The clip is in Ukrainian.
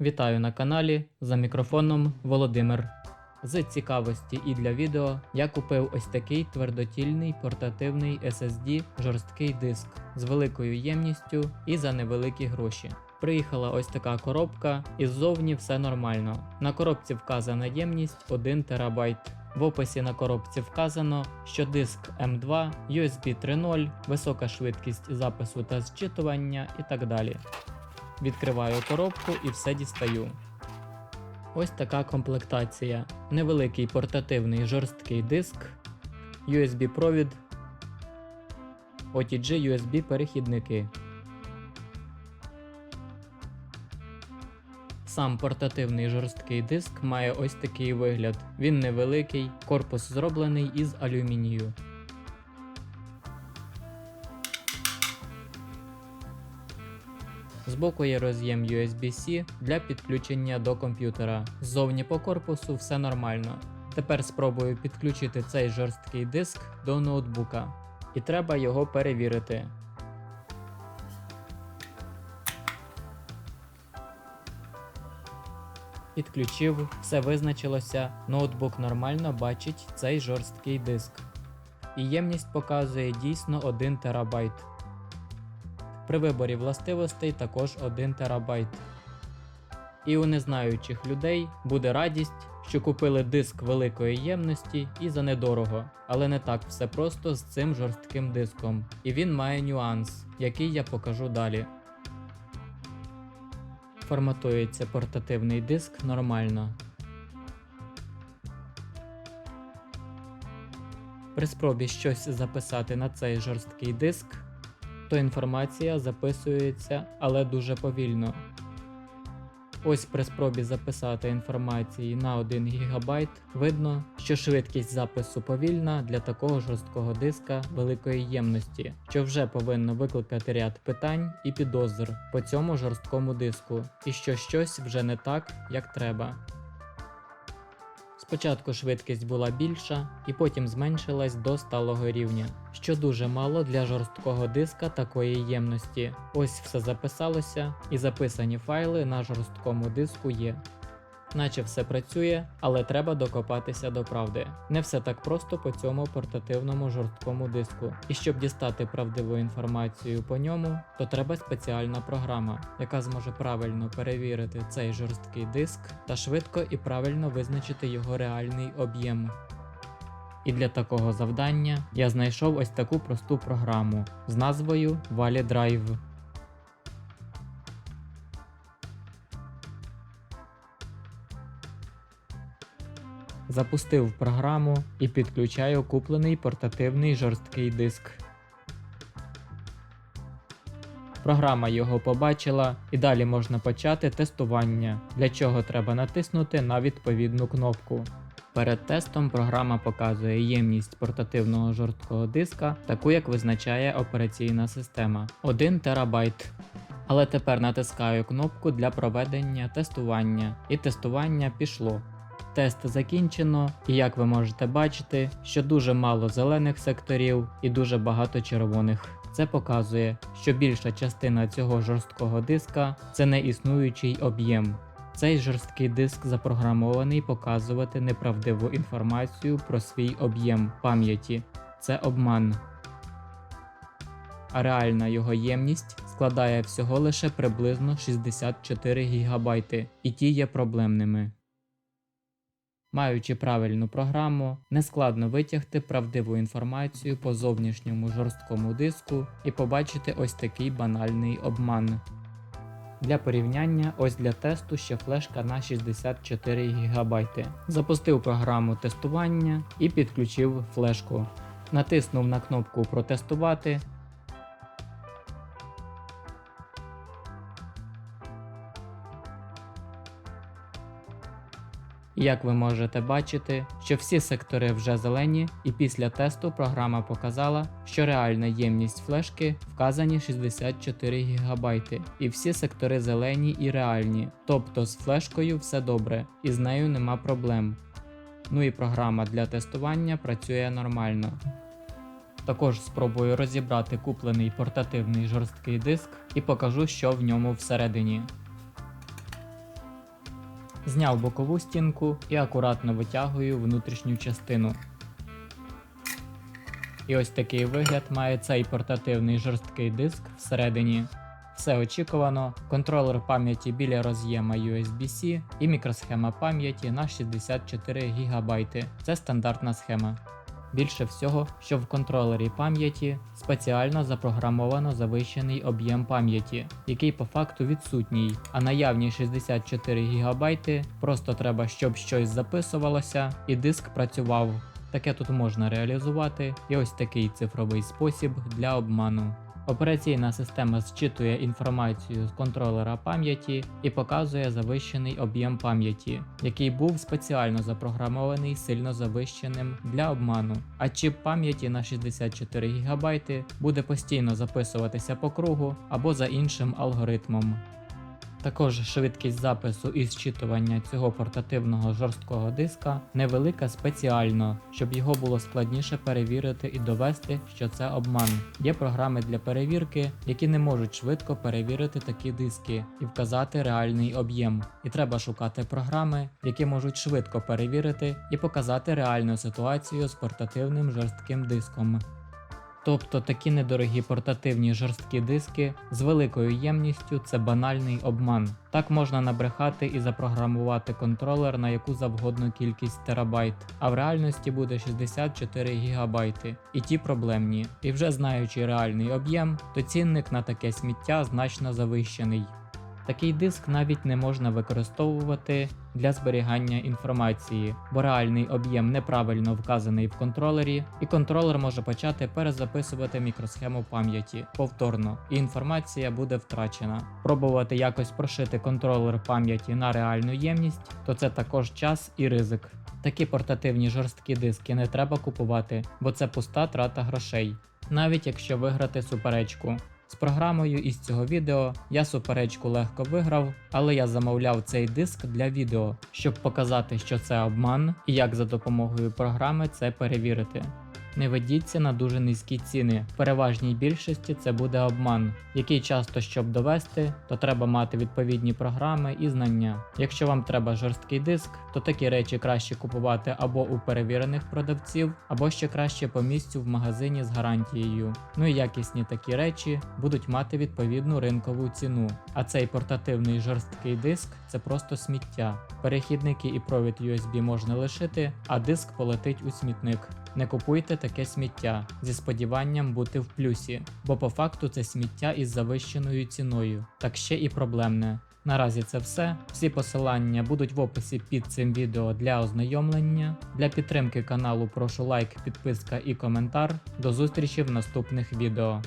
Вітаю на каналі за мікрофоном Володимир. З цікавості і для відео я купив ось такий твердотільний портативний SSD жорсткий диск з великою ємністю і за невеликі гроші. Приїхала ось така коробка, і ззовні все нормально. На коробці вказана ємність 1 ТБ. В описі на коробці вказано, що диск M2, USB 3.0, висока швидкість запису та зчитування і так далі. Відкриваю коробку і все дістаю. Ось така комплектація. Невеликий портативний жорсткий диск, USB провід, OTG USB перехідники. Сам портативний жорсткий диск має ось такий вигляд. Він невеликий, корпус зроблений із алюмінію. Збоку є роз'єм USB-C для підключення до комп'ютера. Ззовні по корпусу все нормально. Тепер спробую підключити цей жорсткий диск до ноутбука. І треба його перевірити. Підключив, все визначилося, ноутбук нормально бачить цей жорсткий диск. І ємність показує дійсно 1 ТБ. При виборі властивостей також 1 ТБ. І у незнаючих людей буде радість, що купили диск великої ємності і за недорого, але не так все просто з цим жорстким диском. І він має нюанс, який я покажу далі. Форматується портативний диск нормально. При спробі щось записати на цей жорсткий диск, то інформація записується, але дуже повільно. Ось при спробі записати інформації на 1 ГБ видно, що швидкість запису повільна для такого жорсткого диска великої ємності, що вже повинно викликати ряд питань і підозр по цьому жорсткому диску, і що щось вже не так, як треба. Спочатку швидкість була більша, і потім зменшилась до сталого рівня, що дуже мало для жорсткого диска такої ємності. Ось все записалося, і записані файли на жорсткому диску є. Наче все працює, але треба докопатися до правди. Не все так просто по цьому портативному жорсткому диску. І щоб дістати правдиву інформацію по ньому, то треба спеціальна програма, яка зможе правильно перевірити цей жорсткий диск та швидко і правильно визначити його реальний об'єм. І для такого завдання я знайшов ось таку просту програму з назвою ValiDrive. Запустив програму і підключаю куплений портативний жорсткий диск. Програма його побачила і далі можна почати тестування, для чого треба натиснути на відповідну кнопку. Перед тестом програма показує ємність портативного жорсткого диска, таку як визначає операційна система 1 ТБ. Але тепер натискаю кнопку для проведення тестування, і тестування пішло. Тест закінчено, і як ви можете бачити, що дуже мало зелених секторів і дуже багато червоних. Це показує, що більша частина цього жорсткого диска це не існуючий об'єм. Цей жорсткий диск запрограмований показувати неправдиву інформацію про свій об'єм пам'яті. Це обман. А реальна його ємність складає всього лише приблизно 64 ГБ, і ті є проблемними. Маючи правильну програму, нескладно витягти правдиву інформацію по зовнішньому жорсткому диску і побачити ось такий банальний обман. Для порівняння, ось для тесту ще флешка на 64 ГБ. Запустив програму тестування і підключив флешку. Натиснув на кнопку Протестувати. Як ви можете бачити, що всі сектори вже зелені, і після тесту програма показала, що реальна ємність флешки вказані 64 ГБ, і всі сектори зелені і реальні, тобто з флешкою все добре, і з нею нема проблем. Ну і програма для тестування працює нормально. Також спробую розібрати куплений портативний жорсткий диск і покажу, що в ньому всередині. Зняв бокову стінку і акуратно витягую внутрішню частину. І ось такий вигляд має цей портативний жорсткий диск всередині. Все очікувано, контролер пам'яті біля роз'єма USB-C і мікросхема пам'яті на 64 ГБ. Це стандартна схема. Більше всього, що в контролері пам'яті спеціально запрограмовано завищений об'єм пам'яті, який по факту відсутній, а наявні 64 ГБ просто треба, щоб щось записувалося і диск працював. Таке тут можна реалізувати, і ось такий цифровий спосіб для обману. Операційна система зчитує інформацію з контролера пам'яті і показує завищений об'єм пам'яті, який був спеціально запрограмований сильно завищеним для обману. А чіп пам'яті на 64 ГБ буде постійно записуватися по кругу або за іншим алгоритмом. Також швидкість запису і зчитування цього портативного жорсткого диска невелика спеціально, щоб його було складніше перевірити і довести, що це обман. Є програми для перевірки, які не можуть швидко перевірити такі диски і вказати реальний об'єм. І треба шукати програми, які можуть швидко перевірити і показати реальну ситуацію з портативним жорстким диском. Тобто такі недорогі портативні жорсткі диски з великою ємністю це банальний обман. Так можна набрехати і запрограмувати контролер на яку завгодно кількість терабайт, а в реальності буде 64 гігабайти. І ті проблемні. І вже знаючи реальний об'єм, то цінник на таке сміття значно завищений. Такий диск навіть не можна використовувати для зберігання інформації, бо реальний об'єм неправильно вказаний в контролері, і контролер може почати перезаписувати мікросхему пам'яті повторно, і інформація буде втрачена. Пробувати якось прошити контролер пам'яті на реальну ємність, то це також час і ризик. Такі портативні жорсткі диски не треба купувати, бо це пуста трата грошей, навіть якщо виграти суперечку. З програмою із цього відео я суперечку легко виграв, але я замовляв цей диск для відео, щоб показати, що це обман і як за допомогою програми це перевірити. Не ведіться на дуже низькі ціни. В переважній більшості це буде обман, який часто, щоб довести, то треба мати відповідні програми і знання. Якщо вам треба жорсткий диск, то такі речі краще купувати або у перевірених продавців, або ще краще по місцю в магазині з гарантією. Ну і якісні такі речі будуть мати відповідну ринкову ціну. А цей портативний жорсткий диск це просто сміття. Перехідники і провід USB можна лишити, а диск полетить у смітник. Не купуйте таке сміття зі сподіванням бути в плюсі, бо по факту це сміття із завищеною ціною, так ще і проблемне. Наразі це все. Всі посилання будуть в описі під цим відео для ознайомлення. Для підтримки каналу прошу лайк, підписка і коментар. До зустрічі в наступних відео.